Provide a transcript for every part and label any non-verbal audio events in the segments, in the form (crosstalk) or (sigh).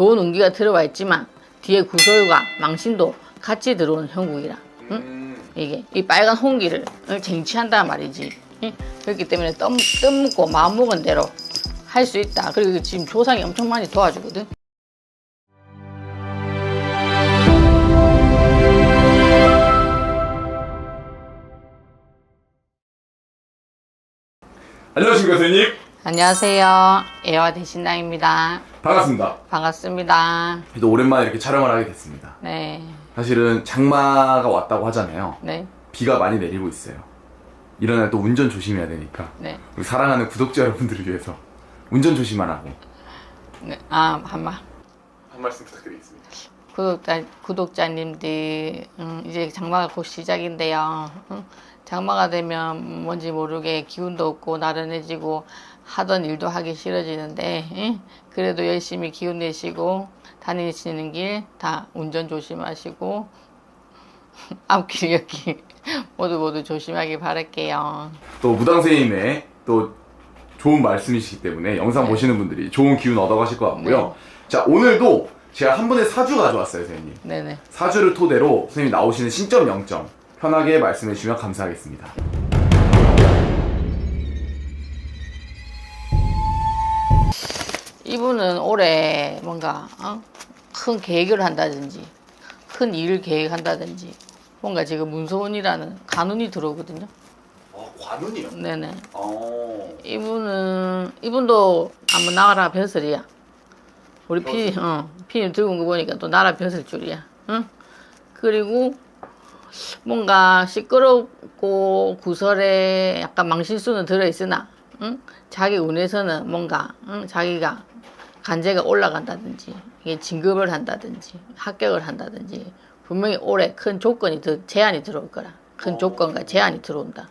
좋은 운기가 들어와 있지만 뒤에 구설과 망신도 같이 들어오는 형국이라 응? 음. 이게 이 빨간 홍기를 쟁취한단 말이지 응? 그렇기 때문에 뜸, 뜸 묻고 마음 먹은 대로 할 수 있다 그리고 지금 조상이 엄청 많이 도와주거든 안녕하십니까 선생님 안녕하세요. 애화 대신당입니다. 반갑습니다. 반갑습니다. 또 오랜만에 이렇게 촬영을 하게 됐습니다. 네. 사실은 장마가 왔다고 하잖아요. 네, 비가 많이 내리고 있어요. 이런 날또 운전 조심해야 되니까. 네, 우리 사랑하는 구독자 여러분들을 위해서 운전 조심하라고. 네. 아, 한마 한 말씀 부탁드리겠습니다. 구독자, 구독자님들, 음, 이제 장마가 곧 시작인데요. 음, 장마가 되면 뭔지 모르게 기운도 없고 나른해지고 하던 일도 하기 싫어지는데, 예? 그래도 열심히 기운 내시고 다니시는 길 다 운전 조심하시고, (laughs) 앞길, 옆길 모두 모두 조심하길 바랄게요. 또 무당 선생님의 또 좋은 말씀이시기 때문에 영상 네. 보시는 분들이 좋은 기운 얻어가실 것 같고요 자 오늘도 제가 한 분의 사주 가져왔어요 선생님 네네. 사주를 토대로 선생님 나오시는 신점 영점 편하게 말씀해 주시면 감사하겠습니다. 이분은 올해 뭔가 어? 큰 계획을 한다든지 큰 일을 계획한다든지 뭔가 지금 문서원이라는 간운이 들어오거든요. 어, 관운이요? 네네. 어. 이분은 이분도 한번 나가라 벼슬이야. 우리 피, 어, 피님 들고 온 거 보니까 또 나라 벼슬 줄이야. 응? 그리고 뭔가 시끄럽고 구설에 약간 망실수는 들어있으나, 응? 자기 운에서는 뭔가, 응? 자기가 간제가 올라간다든지, 이게 진급을 한다든지, 합격을 한다든지, 분명히 올해 큰 조건이, 들- 제한이 들어올 거라. 큰 조건과 제한이 들어온다.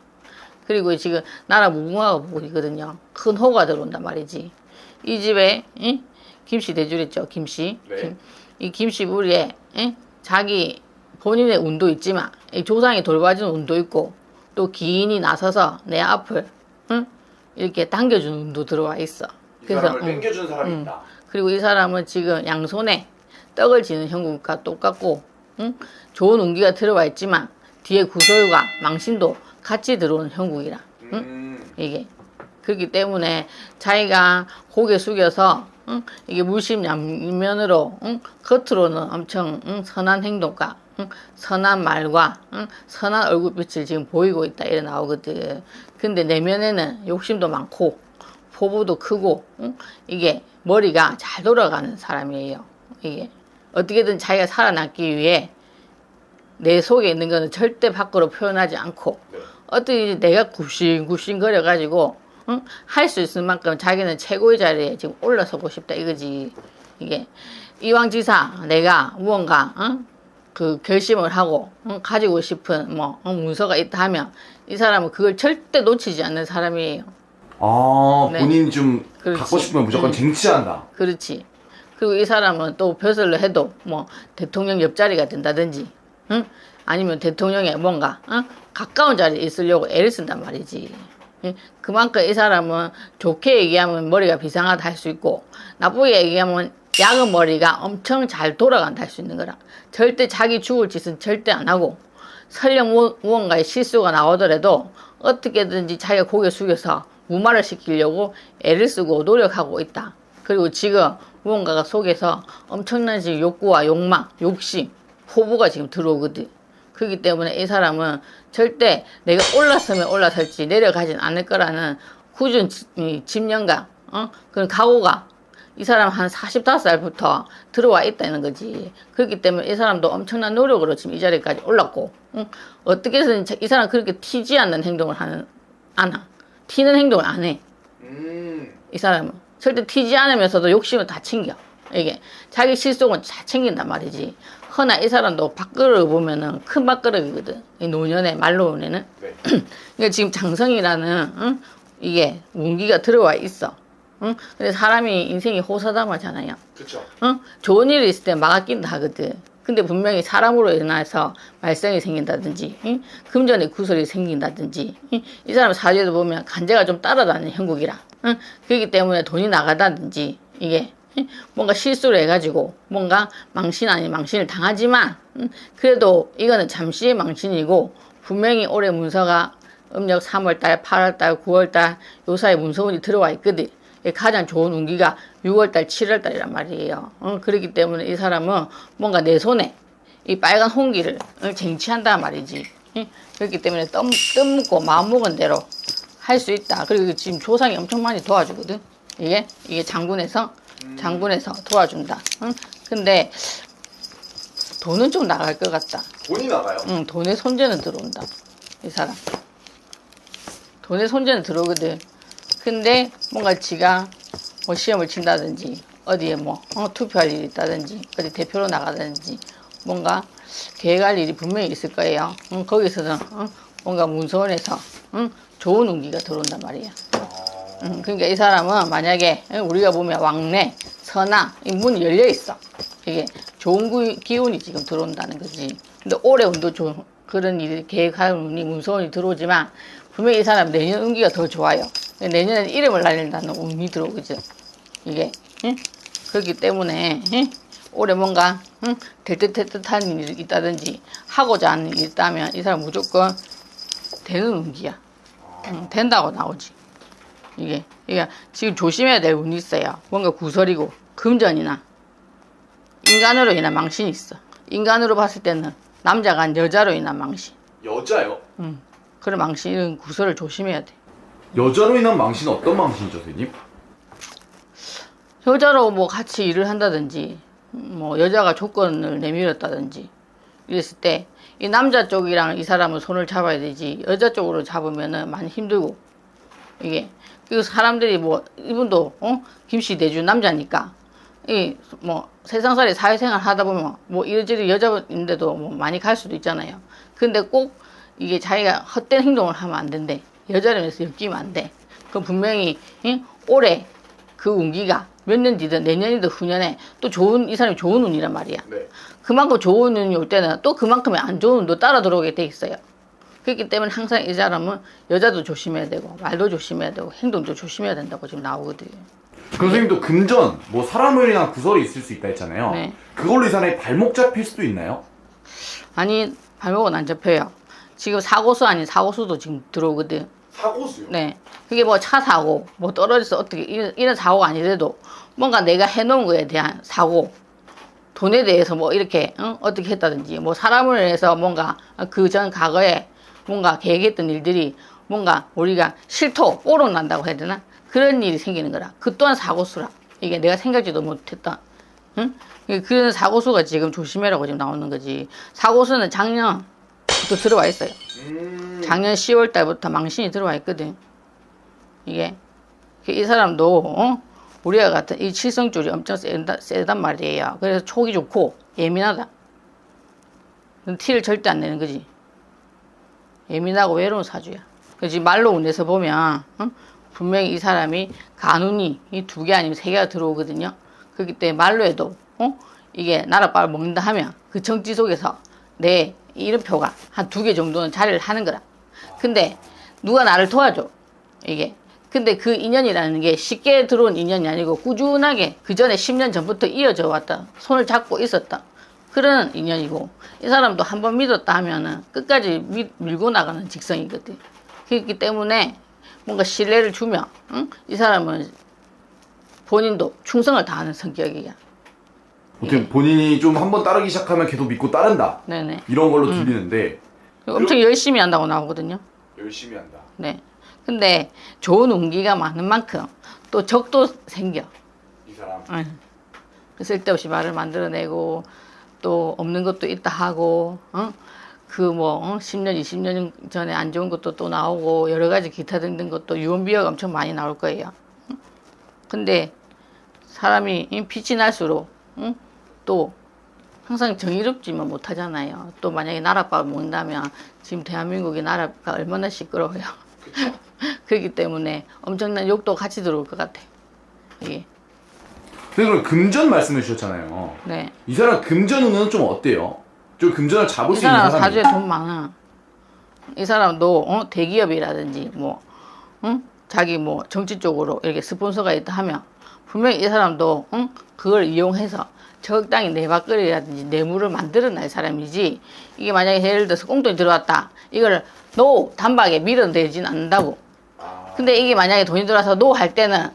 그리고 지금 나라 무궁화가 보고 있거든요. 큰 호가 들어온단 말이지. 이 집에 응? 김씨 대줄 있죠. 김씨. 네. 김- 이 김씨 부리에 응? 자기 본인의 운도 있지만 이 조상이 돌봐주는 운도 있고 또 기인이 나서서 내 앞을 응? 이렇게 당겨주는 운도 들어와 있어. 응. 땡겨준 사람이 음. 그리고 이 사람은 지금 양손에 떡을 지는 형국과 똑같고 응? 좋은 운기가 들어와 있지만 뒤에 구설과 망신도 같이 들어오는 형국이라 응? 음. 이게 그렇기 때문에 자기가 고개 숙여서 응? 이게 물심양면으로 응? 겉으로는 엄청 응? 선한 행동과 응? 선한 말과 응? 선한 얼굴빛을 지금 보이고 있다 이래 나오거든 근데 내면에는 욕심도 많고 포부도 크고 응? 이게 머리가 잘 돌아가는 사람이에요 이게 어떻게든 자기가 살아남기 위해 내 속에 있는 거는 절대 밖으로 표현하지 않고 네. 어떻게 내가 굽신굽신 거려가지고 응? 할수 있을 만큼 자기는 최고의 자리에 지금 올라서고 싶다 이거지 이게 이왕 지사 내가 무언가 응? 그 결심을 하고 응? 가지고 싶은 뭐 응? 문서가 있다 하면 이 사람은 그걸 절대 놓치지 않는 사람이에요 아 네. 본인 좀 그렇지. 갖고 싶으면 무조건 음. 쟁취한다. 그렇지. 그리고 이 사람은 또 벼슬로 해도 뭐 대통령 옆자리가 된다든지, 응? 아니면 대통령의 뭔가 응? 가까운 자리에 있으려고 애를 쓴단 말이지. 응? 그만큼 이 사람은 좋게 얘기하면 머리가 비상하다 할 수 있고 나쁘게 얘기하면 야근 머리가 엄청 잘 돌아간다 할 수 있는 거라. 절대 자기 죽을 짓은 절대 안 하고 설령 무- 무언가의 실수가 나오더라도 어떻게든지 자기가 고개 숙여서 무마를 시키려고 애를 쓰고 노력하고 있다. 그리고 지금 무언가가 속에서 엄청난 지금 욕구와 욕망, 욕심, 포부가 지금 들어오거든. 그렇기 때문에 이 사람은 절대 내가 올랐으면 올라설지 내려가진 않을 거라는 꾸준 집념감, 어? 그런 각오가 이 사람 한 45살부터 들어와 있다는 거지. 그렇기 때문에 이 사람도 엄청난 노력으로 지금 이 자리까지 올랐고, 응? 어떻게 해서든 이 사람 그렇게 튀지 않는 행동을 하는, 안 하. 튀는 행동을 안 해. 음. 이 사람은. 절대 튀지 않으면서도 욕심을 다 챙겨. 이게. 자기 실속은 다 챙긴단 말이지. 허나 이 사람도 밥그릇 보면은 큰 밥그릇이거든. 이 노년의 말로운에는. 네. (clears throat) 그러니까 지금 장성이라는 응? 이게 운기가 들어와 있어. 응? 근데 사람이 인생이 호사다마잖아요. 그렇죠. 응? 좋은 일이 있을 때 막아 낀다 하거든. 근데 분명히 사람으로 인해서 말썽이 생긴다든지, 응? 금전에 구설이 생긴다든지, 응? 이 사람 사주에도 보면 간제가 좀 따라다니는 형국이라. 응? 그렇기 때문에 돈이 나가다든지, 이게, 뭔가 실수를 해가지고 뭔가 망신 아닌 망신을 당하지만 음, 그래도 이거는 잠시의 망신이고 분명히 올해 문서가 음력 3월달, 8월달, 9월달 요 사이 문서운이 들어와 있거든. 이 가장 좋은 운기가 6월달, 7월달이란 말이에요. 어, 그렇기 때문에 이 사람은 뭔가 내 손에 이 빨간 홍기를 어, 쟁취한단 말이지. 예? 그렇기 때문에 뜸, 뜸먹고 마음먹은 대로 할 수 있다. 그리고 지금 조상이 엄청 많이 도와주거든. 이게 이게 장군에서 장군에서 도와준다. 응? 근데 돈은 좀 나갈 것 같다. 돈이 나가요. 응, 돈의 손재는 들어온다. 이 사람. 돈의 손재는 들어오거든. 근데 뭔가 지가 뭐 시험을 친다든지 어디에 뭐 어, 투표할 일이 있다든지 어디 대표로 나가든지 뭔가 계획할 일이 분명히 있을 거예요. 응, 거기서는 응, 뭔가 문서원에서 응, 좋은 운기가 들어온단 말이야. 응, 그러니까 이 사람은 만약에 우리가 보면 왕래, 이 문이 열려 있어. 이게 좋은 구- 기운이 지금 들어온다는 거지. 근데 올해 운도 좋은 그런 일 계획할 운이 문서원이 들어오지만 분명히 이 사람 내년 운기가 더 좋아요. 내년에는 이름을 날린다는 운이 들어오거든. 이게 응? 그렇기 때문에 응? 올해 뭔가 응? 될듯 될듯한 일이 있다든지 하고자 하는 일이 있다면 이 사람 무조건 되는 운기야. 응, 된다고 나오지. 이게 이게 지금 조심해야 될 운이 있어요. 뭔가 구설이고 금전이나 인간으로 인한 망신이 있어. 인간으로 봤을 때는 남자가 아닌 여자로 인한 망신. 여자요? 그런 망신은 구설을 조심해야 돼. 여자로 인한 망신은 어떤 망신이죠, 선생님? 여자로 뭐 같이 일을 한다든지 뭐 여자가 조건을 내밀었다든지 이랬을 때 이 남자 쪽이랑 이 사람은 손을 잡아야 되지 여자 쪽으로 잡으면은 많이 힘들고 이게 그리고 사람들이 뭐 이분도 어 김씨 내주 남자니까 이 뭐 세상살이 사회생활 하다 보면 뭐 이리저리 여자인데도 뭐 많이 갈 수도 있잖아요. 근데 꼭 이게 자기가 헛된 행동을 하면 안 된대. 여자라면서 엮이면 안 돼. 그럼 분명히 이 올해 그 운기가 몇 년 뒤든 내년이든 후년에 또 좋은 이 사람이 좋은 운이란 말이야. 네. 그만큼 좋은 운이 올 때는 또 그만큼의 안 좋은 운도 따라 들어오게 돼 있어요. 그렇기 때문에 항상 이 사람은 여자도 조심해야 되고 말도 조심해야 되고 행동도 조심해야 된다고 지금 나오거든. 그 선생님도 금전, 뭐 사람을 인한 구설이 있을 수 있다 했잖아요. 네. 그걸로 이 사람이 발목 잡힐 수도 있나요? 아니 발목은 안 잡혀요. 지금 사고수 아닌 사고수도 지금 들어오거든. 사고수요? 네. 그게 뭐 차 사고, 뭐 떨어져서 어떻게, 이런, 이런 사고가 아니더라도 뭔가 내가 해놓은 거에 대한 사고, 돈에 대해서 뭐 이렇게, 어? 어떻게 했다든지, 뭐 사람을 해서 뭔가 그 전 과거에 뭔가 계획했던 일들이 뭔가 우리가 실토, 오록난다고 해야 되나? 그런 일이 생기는 거라. 그 또한 사고수라. 이게 내가 생각지도 못했다. 응? 그런 사고수가 지금 조심해라고 지금 나오는 거지. 사고수는 작년 부터 들어와 있어요. 음. 작년 10월 달부터 망신이 들어와 있거든. 이게 그이 사람도 어? 우리와 같은 이 칠성줄이 엄청 세다, 세단 말이에요. 그래서 촉이 좋고 예민하다. 넌 티를 절대 안 내는 거지. 예민하고 외로운 사주야. 지금 말로 운에서 보면 어? 분명히 이 사람이 간운이 이 두 개 아니면 세 개가 들어오거든요. 그렇기 때문에 말로 해도 어? 이게 나라빨 먹는다 하면 그 정지 속에서 내 이름표가 한 두 개 정도는 자리를 하는 거라. 근데 누가 나를 도와줘. 이게. 근데 그 인연이라는 게 쉽게 들어온 인연이 아니고 꾸준하게 그 전에 10년 전부터 이어져 왔다. 손을 잡고 있었다. 그런 인연이고 이 사람도 한 번 믿었다 하면은 끝까지 밀, 밀고 나가는 직성이거든. 그렇기 때문에 뭔가 신뢰를 주면 응? 이 사람은 본인도 충성을 다하는 성격이야. 어떻게 본인이 좀 한번 따르기 시작하면 계속 믿고 따른다. 네네. 이런 걸로 들리는데 엄청 열심히 한다고 나오거든요. 열심히 한다. 네. 근데 좋은 운기가 많은 만큼 또 적도 생겨. 이 사람. 응. 쓸데없이 말을 만들어내고 또 없는 것도 있다 하고, 어? 그뭐 10년, 20년 전에 안 좋은 것도 또 나오고 여러 가지 기타 등등 것도 유언비어가 엄청 많이 나올 거예요. 응? 근데 사람이 이 빛이 날수록 응? 또 항상 정의롭지만 못하잖아요. 또 만약에 나라밥 먹는다면 지금 대한민국이 나라가 얼마나 시끄러워요. (laughs) 그렇기 때문에 엄청난 욕도 같이 들어올 것 같아. 이게 선생님 그럼 금전 말씀해 주셨잖아요. 네. 이 사람 금전 운은 좀 어때요? 좀 금전을 잡을 이 수 있는 사람 사람이 사주에 돈 많아. 이 사람도 어? 대기업이라든지 뭐 응? 자기 뭐 정치 쪽으로 이렇게 스폰서가 있다 하면 분명히 이 사람도 응? 그걸 이용해서 적당히 내 밥거리라든지 뇌물을 만들어낼 사람이지 이게 만약에 예를 들어서 꽁돈이 들어왔다. 이걸 노 단박에 밀어내진 않는다고. 아, 근데 이게 만약에 돈이 들어와서 노 할 때는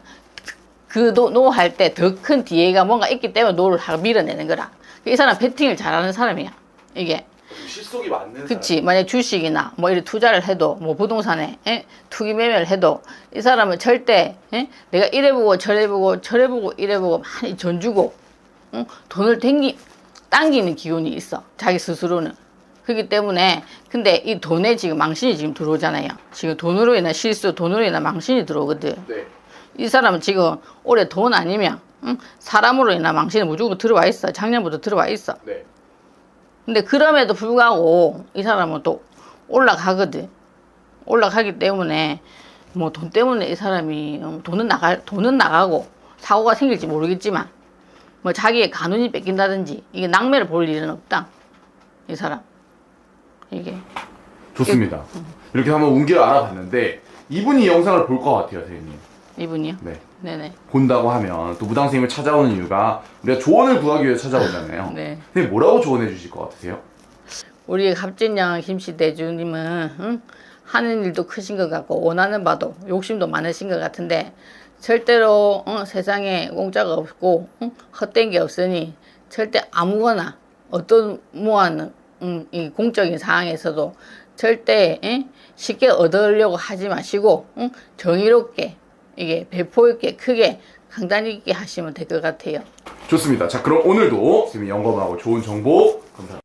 그 노 할 때 더 큰 뒤에가 뭔가 있기 때문에 노를 밀어내는 거라. 이 사람 베팅을 잘하는 사람이야. 이게. 실속이 맞는 그치. 만약 주식이나 뭐 이런 투자를 해도 뭐 부동산에 에? 투기 매매를 해도 이 사람은 절대 에? 내가 이래 보고 저래 보고 저래 보고 이래 보고 많이 전 주고 응? 돈을 땡기 당기는 기운이 있어 자기 스스로는 그렇기 때문에 근데 이 돈에 지금 망신이 지금 들어오잖아요 지금 돈으로 인한 실수 돈으로 인한 망신이 들어오거든 네. 이 사람은 지금 올해 돈 아니면 응? 사람으로 인한 망신이 무조건 들어와 있어 작년부터 들어와 있어 네. 근데 그럼에도 불구하고 이 사람은 또 올라가거든. 올라가기 때문에 뭐 돈 때문에 이 사람이 음, 돈은 나가 돈은 나가고 사고가 생길지 모르겠지만 뭐 자기의 간운이 뺏긴다든지 이게 낭매를 볼 일은 없다. 이 사람 이게 좋습니다. 이렇게 한번 운기를 알아봤는데 이분이 이 영상을 볼 것 같아요, 선생님. 이분이요. 네. 네네. 본다고 하면 또 무당 선생님을 찾아오는 이유가 우리가 조언을 구하기 위해 찾아오잖아요. (laughs) 네. 선생님 뭐라고 조언해 주실 것 같으세요? 우리 갑진양 김씨 대주님은 응? 하는 일도 크신 것 같고 원하는 바도 욕심도 많으신 것 같은데 절대로 어, 세상에 공짜가 없고 응? 헛된 게 없으니 절대 아무거나 어떤 무한 음, 이 공적인 상황에서도 절대 에? 쉽게 얻으려고 하지 마시고 응? 정의롭게 이게 배포 있게 크게 강단 있게 하시면 될 것 같아요. 좋습니다. 자, 그럼 오늘도 선생님 영검하고 좋은 정보 감사합니다.